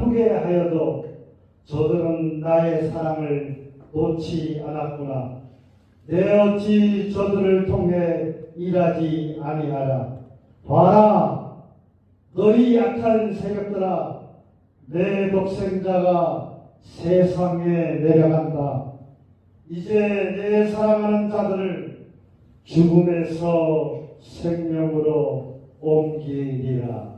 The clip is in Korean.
후회하여도 저들은 나의 사랑을 놓지 않았구나. 내 어찌 저들을 통해 일하지 아니하라. 봐라, 너희 약한 세력들아, 내 독생자가 세상에 내려간다. 이제 내 사랑하는 자들을 죽음에서 생명으로 옮기리라.